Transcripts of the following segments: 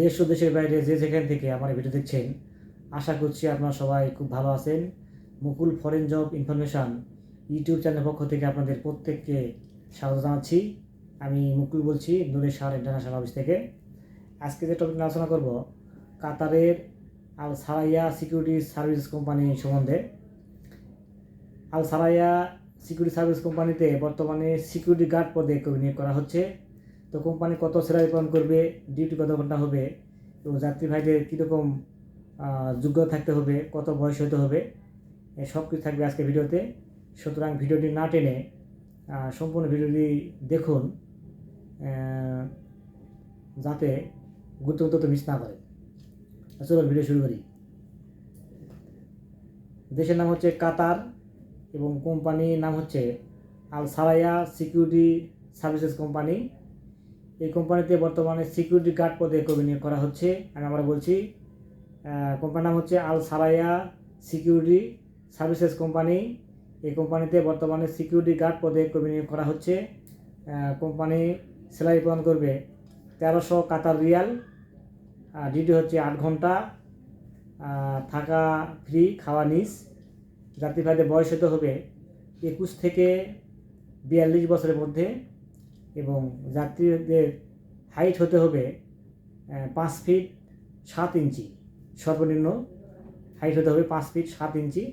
দেশ ও দেশের বাইরে যে যেখান থেকে আমার ভিডিও দেখছেন, আশা করছি আপনারা সবাই খুব ভালো আছেন। Mukul foreign job information YouTube চ্যানেলের পক্ষ থেকে আপনাদের প্রত্যেককে স্বাগত জানাচ্ছি। আমি মুকুল বলছি নুরের শাহ ইন্টারন্যাশনাল অফিস থেকে। আজকে যে টপিক আলোচনা করব, কাতারের Al Saraiya security service company সম্বন্ধে। আল সারাইয়া সিকিউরিটি সার্ভিস কোম্পানিতে বর্তমানে সিকিউরিটি গার্ড পদে নিয়োগ করা হচ্ছে। তো কোম্পানি কত স্যালারি প্রদান করবে ডিউটি কত ঘণ্টা হবে এবং যাত্রী ভাইদের কীরকম যোগ্যতা থাকতে হবে, কত বয়স হতে হবে সব কিছু থাকবে আজকে ভিডিওতে। সুতরাং ভিডিওটি না টেনে সম্পূর্ণ ভিডিওটি দেখুন যাতে গুরুত্বপূর্ণ তথ্য মিস না করে। চলুন ভিডিও শুরু করি। দেশের নাম হচ্ছে কাতার এবং কোম্পানির নাম হচ্ছে Al Saraiya security services company এই কোম্পানিতে বর্তমানে সিকিউরিটি গার্ড পদে কর্মী নিয়োগ করা হচ্ছে। আমি আমরা বলছি কোম্পানির নাম হচ্ছে Al Saraiya security services company. এই কোম্পানিতে বর্তমানে সিকিউরিটি গার্ড পদে কর্মী নিয়োগ করা হচ্ছে। কোম্পানি স্যালারি প্রদান করবে তেরোশো কাতার রিয়াল। ডিউটি হচ্ছে আট ঘণ্টা। থাকা ফ্রি, খাওয়া নিস। যাত্রীভাইদের বয়স হতে হবে একুশ থেকে বিয়াল্লিশ বছরের মধ্যে। এবং যাত্রীদের হাইট হতে হবে পাঁচ ফিট সাত ইঞ্চি। সর্বনিম্ন হাইট হতে হবে পাঁচ ফিট সাত ইঞ্চি।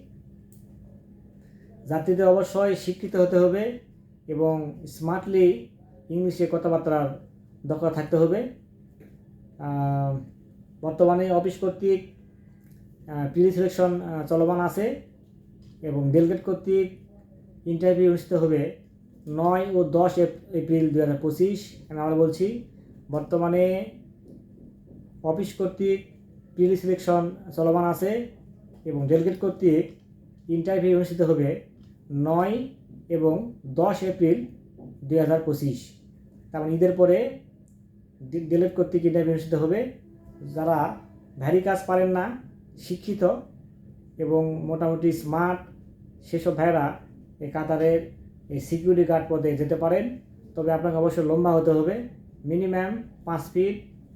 যাত্রীদের অবশ্যই শিক্ষিত হতে হবে এবং স্মার্টলি ইংলিশে কথাবার্তার দক্ষতা থাকতে হবে। বর্তমানে অফিস কর্তৃক প্রি সিলেকশন চলমান আছে এবং ডেলগেট কর্তৃক ইন্টারভিউ অনুষ্ঠিত হবে। নয় ও দশ এপ- এপ্রিল দু হাজার পঁচিশ আমি আমরা বলছি, বর্তমানে অফিস কর্তৃক প্রিলি সিলেকশন চলমান আছে এবং ডেলগেট কর্তৃক ইন্টারভিউ অনুষ্ঠিত হবে নয় এবং দশ এপ্রিল দুই হাজার পঁচিশ। তারপর ঈদের পরে ডি- কর্তৃক ইন্টারভিউ অনুষ্ঠিত হবে। যারা ভ্যারি কাজ পারেন না, শিক্ষিত এবং মোটামুটি স্মার্ট, সেসব ভাইরা এই কাতারের এই সিকিউরিটি গার্ড পদে যেতে পারেন। তবে আপনাকে অবশ্যই লম্বা হতে হবে। মিনিমাম পাঁচ ফিট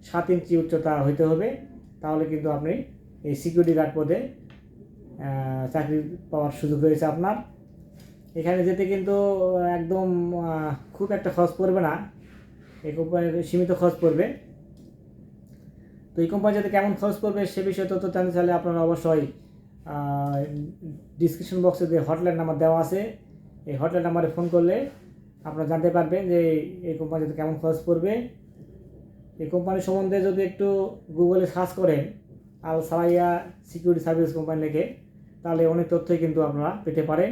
সাত ইঞ্চি উচ্চতা হইতে হবে। তাহলে কিন্তু আপনি এই সিকিউরিটি গার্ড পদে চাকরি পাওয়ার সুযোগ রয়েছে আপনার। এখানে যেতে কিন্তু একদম খুব একটা খরচ পড়বে না। এই কোম্পানির সীমিত খরচ পড়বে। তো এই কোম্পানি যাতে কেমন খরচ পড়বে সে বিষয়ে তথ্য জানতে চাইলে আপনারা অবশ্যই ডিসক্রিপশন বক্সে যে হটলাইন নাম্বার দেওয়া আছে এই হটলাইন নাম্বারে ফোন করলে আপনারা জানতে পারবেন যে এই কোম্পানিতে কেমন খরচ পড়বে। এই কোম্পানি সম্বন্ধে যদি একটু গুগলে সার্চ করেন Al Saraiya security service company লিখে, তাহলে অনেক তথ্যই কিন্তু আপনারা পেতে পারেন।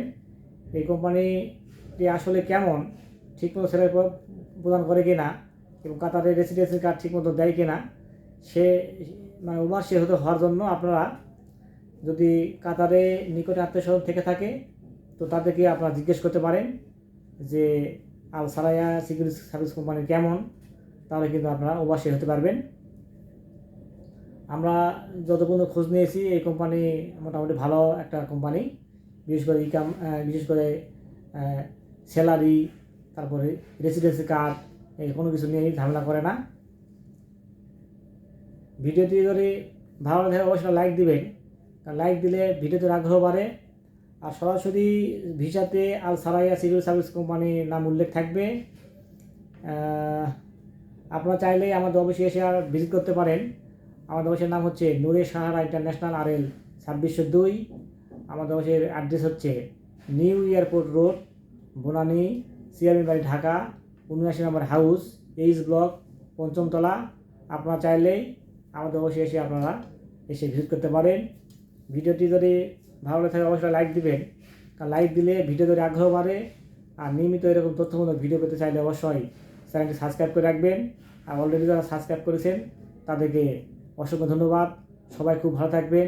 এই কোম্পানিটি আসলে কেমন, ঠিকমতো সেলাই প্রদান করে কিনা এবং কাতারের রেসিডেন্সি কার্ড ঠিকমতো দেয় কিনা, সে মানে ওভারসি হতে হওয়ার জন্য আপনারা যদি কাতারে নিকটে আত্মীয় স্বজন থেকে থাকে তো তাদেরকে আপনারা জিজ্ঞেস করতে পারেন যে Al Saraiya security service company কেমন, তাহলে কিন্তু আপনারা ওভারসি হতে পারবেন। আমরা যত পর্যন্ত খোঁজ নিয়েছি, এই কোম্পানি মোটামুটি ভালো একটা কোম্পানি। বিশেষ করে ইকাম বিশেষ করে স্যালারি, তারপরে রেসিডেন্সি কার্ড, এই কোনো কিছু নিয়ে ঝামেলা করে না। ভিডিওটি যদি ভালো লাগে, অবশ্যই লাইক দিবেন। লাইক দিলে ভিডিওতে আগ্রহ বাড়ে। আর সরাসরি ভিসাতে আল সারাইয়া সিভিল সার্ভিস কোম্পানির নাম উল্লেখ থাকবে। আপনারা চাইলে আমাদের অফিসে এসে আর ভিজিট করতে পারেন। আমাদের অফিসের নাম হচ্ছে নূরে সাহারা ইন্টারন্যাশনাল আর এল ছাব্বিশশো দুই। আমাদের অফিসের অ্যাড্রেস হচ্ছে new airport road, Banani CRB বাড়ি, ঢাকা, উনআশি নম্বর হাউস, এইচ ব্লক, পঞ্চমতলা। আপনারা চাইলেই আমাদের অবশ্যই এসে আপনারা এসে ভিজিট করতে পারেন। ভিডিওটি যদি ভালো লাগে থাকে অবশ্যই লাইক দিবেন। কারণ লাইক দিলে ভিডিও তৈরি আগ্রহ বাড়ে। আর নিয়মিত এরকম তথ্যমূলক ভিডিও পেতে চাইলে অবশ্যই চ্যানেলটি সাবস্ক্রাইব করে রাখবেন। আর অলরেডি যারা সাবস্ক্রাইব করেছেন, তাদেরকে অসংখ্য ধন্যবাদ। সবাই খুব ভালো থাকবেন।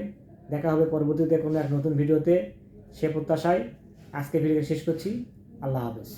দেখা হবে পরবর্তীতে কোনো এক নতুন ভিডিওতে সে প্রত্যাশায় আজকে ভিডিও শেষ করছি। আল্লাহ হাফেজ।